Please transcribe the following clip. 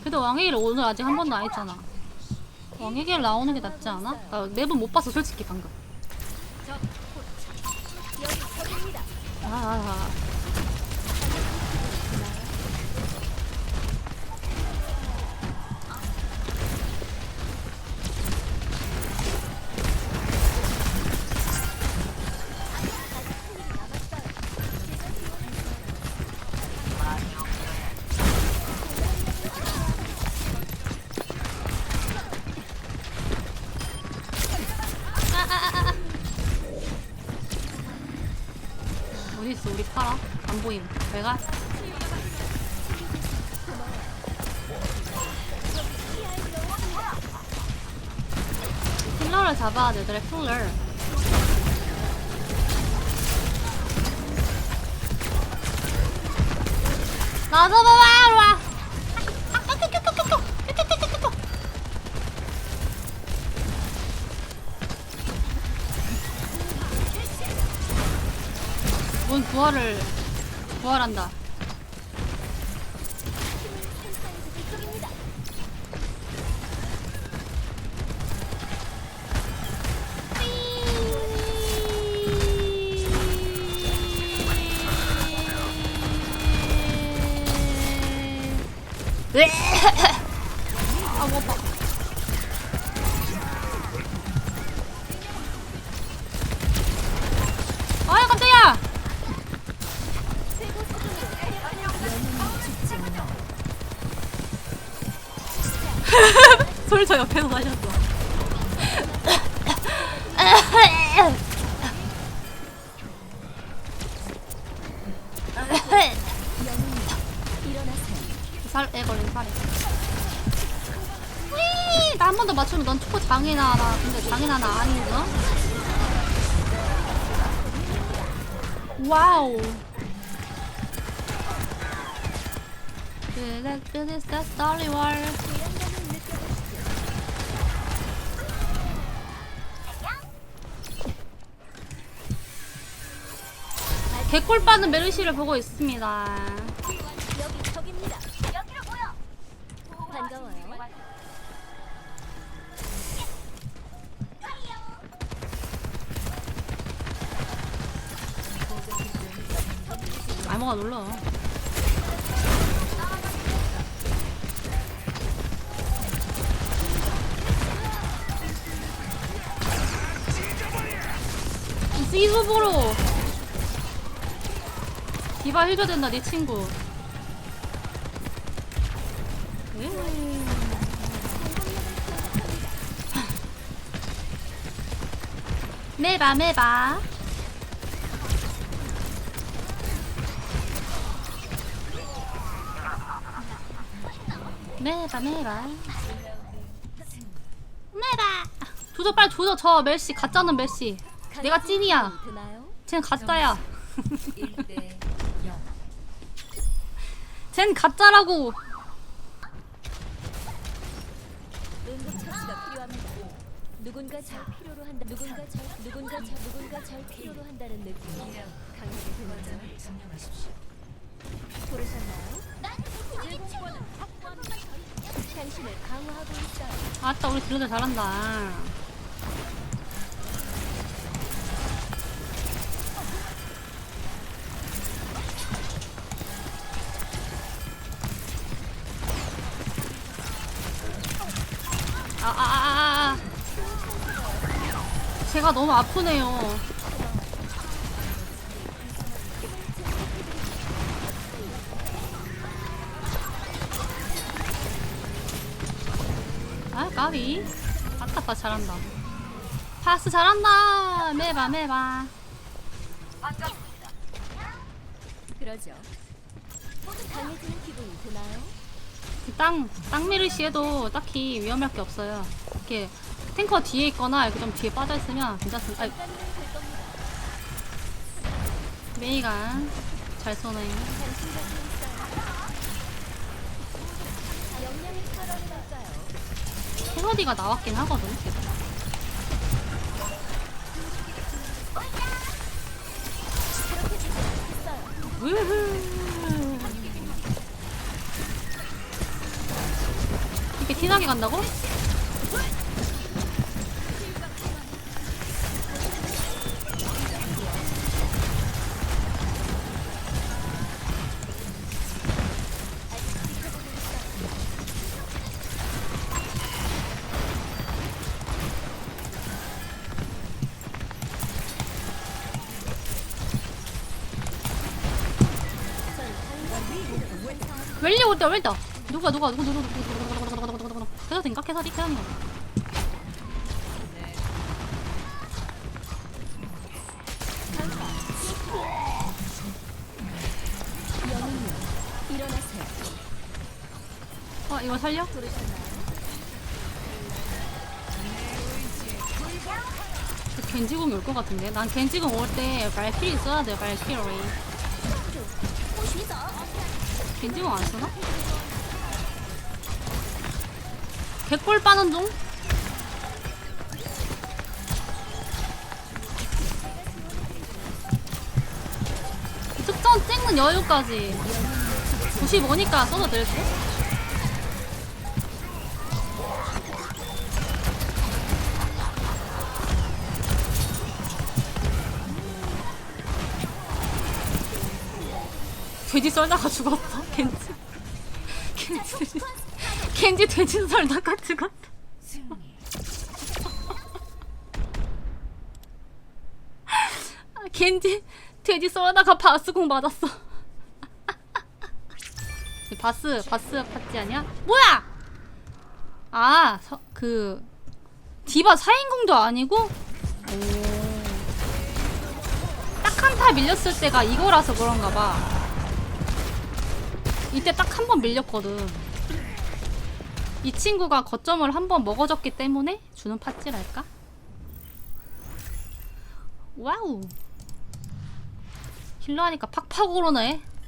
그래도 왕의 길 오늘 아직 한 번도 안 했잖아. 왕의 길 나오는 게 낫지 않아? 나 맵은 못 봤어 솔직히 방금. 아, 아, 아. 우리 파라? 안 보임. 내가 킬러를 잡아야 돼. 그래 킬러. 나도 봐봐 와. 부활을 부활한다. 아, 뭐 솔저 옆에서 마셨어. 살, 애 걸린 살에. 휘! 나한 번 더 맞추면 넌 초코 장애나 나. 근데 장애나 나 아니구나? 와우. Is the story world. 개꿀 빠는 메르시를 보고 있습니다. 알모가 놀러. 시즈보로 디바 해줘야 된다 네 친구. 에이. 매봐 매봐. 매봐 매봐. 매봐. 조져 빨리 조져. 저 멜시 가짜는 멜시. 내가 찐이야? 쟨 가짜야 쟨 가짜라고 응급처치가 필요합니다. 누군가 절 필요로 한다. 누군가 절 누군가 절 누군가 절 필요로 한다는 느낌. 강하게 드나요? 부르셨나요? 당신을 강화하고 있어요. 아따 우리 딜러들 잘한다 아 아 아 아 제가 너무 아프네요. 아 까비. 아따빠 잘한다. 파스 잘한다. 매봐 매봐. 그러죠. 강해지는 기분이 드나요? 땅, 땅미르시 해도 딱히 위험할 게 없어요 이렇게 탱커 뒤에 있거나 이렇게 좀 뒤에 괜찮습니다 깐깐히 될 겁니다. 메이가 잘 쏘네? 캐서디가 나왔긴 하거든 그렇게 되 진하게 간다고? 웰리 올때 웰다 누가 누가 누구 누구 누구 누구 그거 생각해서 리크한 거. 어 이거 살려? 겐지공이 올 것 같은데? 난 겐지공 올 때 말필이 써야 돼, 말필이. 겐지공 안 쓰나? 개꿀 빠는 중? 특전 찍는 여유까지 95니까 써도 될 듯? 돼지 썰다가 죽었어 겐지 겐지 겐지 돼지 썰다가 죽었다 아, 겐지 돼지 썰다가 바스공 맞았어 이 바스 바스 파티 아니야? 뭐야? 아, 서, 그 디바 4인공도 아니고 딱 한 타 밀렸을 때가 이거라서 그런가 봐. 이때 딱 한 번 밀렸거든. 이 친구가 거점을 한 번 먹어줬기 때문에 주는 팥질할까? 와우. 힐러 하니까 팍팍 오르네.